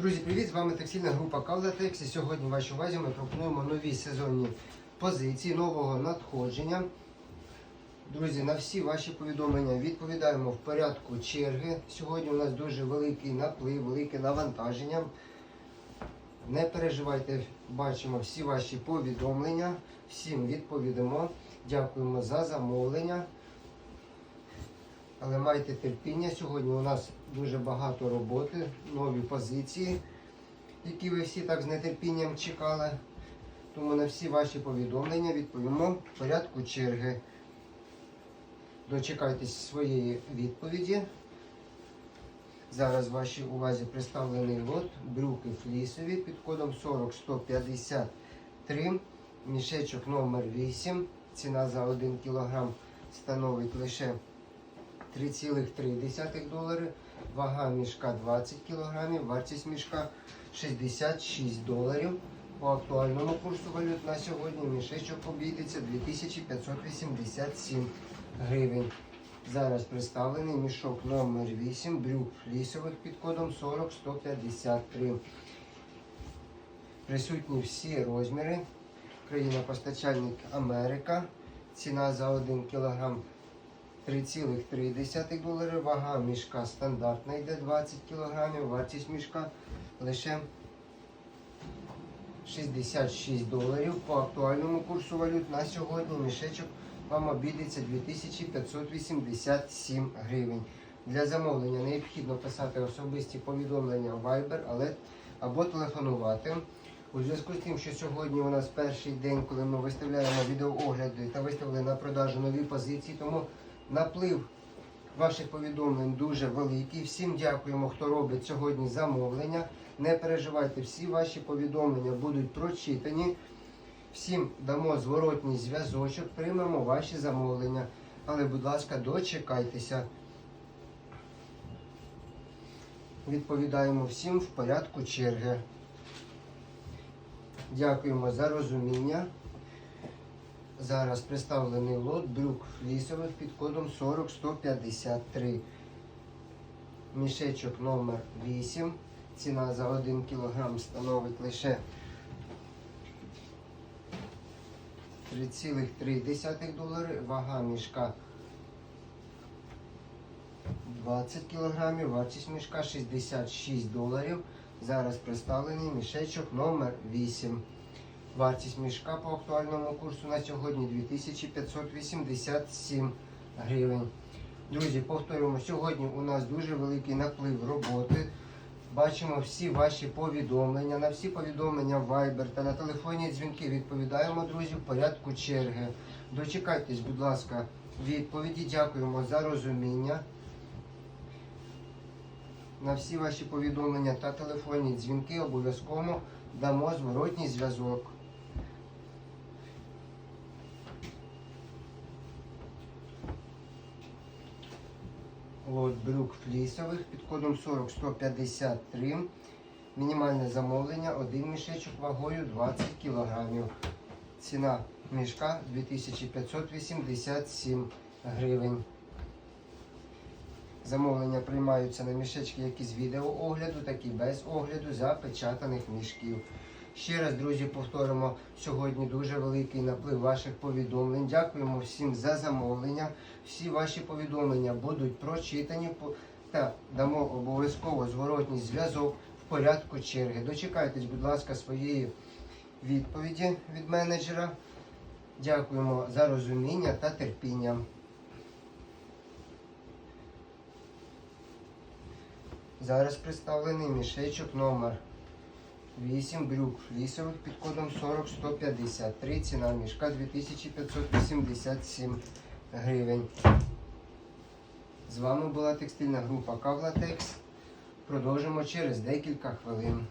Друзі, привіт! З вами текстильна група Кавлатекс. І сьогодні в вашій увазі ми пропонуємо нові сезонні позиції нового надходження. Друзі, на всі ваші повідомлення відповідаємо в порядку черги. Сьогодні у нас дуже великий наплив, велике навантаження. Не переживайте, бачимо всі ваші повідомлення. Всім відповідамо. Дякуємо за замовлення. Але майте терпіння. Сьогодні у нас дуже багато роботи, нові позиції, які ви всі так з нетерпінням чекали. Тому на всі ваші повідомлення відповімо в порядку черги. Дочекайтесь своєї відповіді. Зараз вашій увазі представлений лот брюки флісові під кодом 40153, мішечок номер 8. Ціна за 1 кг становить лише 3,3 долари. Вага мішка 20 кг, вартість мішка 66 доларів. По актуальному курсу валют на сьогодні мішечок обійдеться 2587 гривень. Зараз представлений мішок номер 8 брюк флісових під кодом 40153. Присутні всі розміри. Країна-постачальник Америка. Ціна за 1 кг 3,3 долари. Вага мішка стандартна йде 20 кг. Вартість мішка лише 66 доларів. По актуальному курсу валют на сьогодні мішечок вам обійдеться 2587 гривень. Для замовлення необхідно писати особисті повідомлення в Viber але, або телефонувати. У зв'язку з тим, що сьогодні у нас перший день, коли ми виставляємо відеоогляди та виставили на продажу нові позиції, тому наплив ваших повідомлень дуже великий. Всім дякуємо, хто робить сьогодні замовлення. Не переживайте, всі ваші повідомлення будуть прочитані. Всім дамо зворотній зв'язочок, приймемо ваші замовлення. Але, будь ласка, дочекайтеся. Відповідаємо всім в порядку черги. Дякуємо за розуміння. Зараз представлений лот брюк флісових під кодом 40153. Мішечок номер 8. Ціна за 1 кг становить лише 3,3 долари. Вага мішка 20 кг. Вартість мішка 66 доларів. Зараз представлений мішечок номер 8. Вартість мішка по актуальному курсу на сьогодні 2587 гривень. Друзі, повторюємо, сьогодні у нас дуже великий наплив роботи. Бачимо всі ваші повідомлення. На всі повідомлення Viber та на телефонні дзвінки відповідаємо, друзі, в порядку черги. Дочекайтесь, будь ласка, відповіді. Дякуємо за розуміння. На всі ваші повідомлення та телефонні дзвінки обов'язково дамо зворотній зв'язок. Лот брюк флісових під кодом 40153. Мінімальне замовлення, один мішечок вагою 20 кг. Ціна мішка 2587 гривень. Замовлення приймаються на мішечки як із відеоогляду, так і без огляду запечатаних мішків. Ще раз, друзі, повторимо, сьогодні дуже великий наплив ваших повідомлень. Дякуємо всім за замовлення. Всі ваші повідомлення будуть прочитані та дамо обов'язково зворотній зв'язок в порядку черги. Дочекайтесь, будь ласка, своєї відповіді від менеджера. Дякуємо за розуміння та терпіння. Зараз представлений мішечок номер 8 брюк флісових під кодом 40153. Ціна мішка 2587 гривень. З вами була текстильна група Кавлатекс. Продовжимо через декілька хвилин.